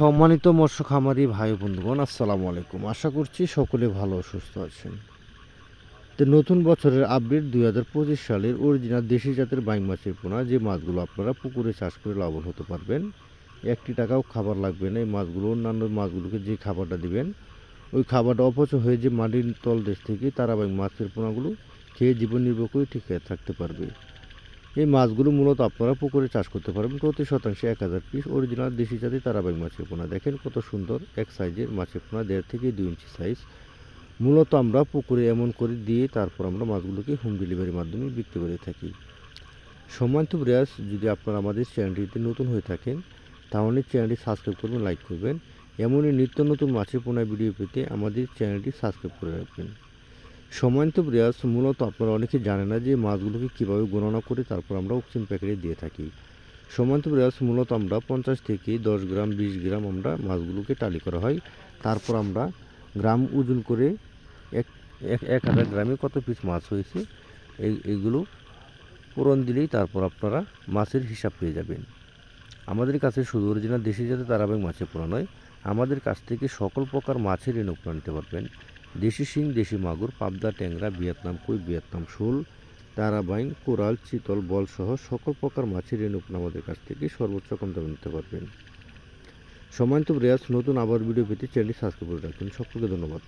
সম্মানিত মৎস্য খামারি ভাই বন্ধুগণ, আসসালামু আলাইকুম। আশা করছি সকলে ভালো সুস্থ আছেন। তো নতুন বছরের আপডেট দুই হাজার পঁচিশ সালের অরিজিনাল দেশি জাতের বাইং মাছের পোনা, যে মাছগুলো আপনারা পুকুরে চাষ করে লাভবান হতে পারবেন। একটি টাকাও খাবার লাগবে না, এই মাছগুলো, অন্যান্য মাছগুলোকে যে খাবারটা দিবেন, ওই খাবারটা অপচয় হয়ে যে মাটির তলদেশ থেকে তারা বাইং মাছের পোনাগুলো খেয়ে জীবন নির্বাহ করে ঠিক থাকতে পারবে। এই মাছগুলো মূলত আপনারা পুকুরে চাষ করতে পারবেন। প্রতি শতাংশে এক হাজার পিস অরিজিনাল দেশি জাতি তারাবাই মাছের পোনা। দেখেন কত সুন্দর এক সাইজের মাছের পোনা, দেড় থেকে দুই ইঞ্চি সাইজ মূলত আমরা পুকুরে এমন করে দিয়ে তারপর আমরা মাছগুলোকে হোম ডেলিভারির মাধ্যমে বিক্রি করে থাকি। সম্মানিত ব্রিয়াস যদি আপনারা আমাদের চ্যানেলটিতে নতুন হয়ে থাকেন, তাহলে চ্যানেলটি সাবস্ক্রাইব করবেন লাইক করবেন। এমনই নিত্য নতুন মাছের পোনা ভিডিও পেতে আমাদের চ্যানেলটি সাবস্ক্রাইব করে রাখবেন। সম্মানিত ব্রিয়াস মূলত আপনারা অনেকে জানে না যে মাছগুলোকে কীভাবে গণনা করে তারপর আমরা অক্সিম প্যাকেটে দিয়ে থাকি। সম্মানিত ব্রিয়াস মূলত আমরা পঞ্চাশ থেকে দশ গ্রাম, বিশ গ্রাম আমরা মাছগুলোকে টালি করা হয়। তারপর আমরা গ্রাম ওজন করে এক এক হাজার গ্রামে কত পিস মাছ হয়েছে, এই, এইগুলো পূরণ দিলেই তারপর আপনারা মাছের হিসাব পেয়ে যাবেন। আমাদের কাছে শুধু অরিজিনাল দেশি জাতের তারাবাই মাছের পোনা নয়, আমাদের কাছ থেকে সকল প্রকার মাছের রেণুপোনা নিতে পারবেন। দেশি শিং, দেশি মাগুর, পাবদা, ট্যাংরা, ভিয়েতনাম কুই, ভিয়েতনাম শোল তারাবাইন কোরাল, চিতল, বল সহ সকল প্রকার মাছের রেণুপোনা আমাদের কাছ থেকে সর্বোচ্চ কম দামে নিতে পারবেন। সম্মানিত রেয়াজ নতুন আবার ভিডিও পেতে চ্যানেলটি সাবস্ক্রাইব করে রাখবেন সকলকে ধন্যবাদ।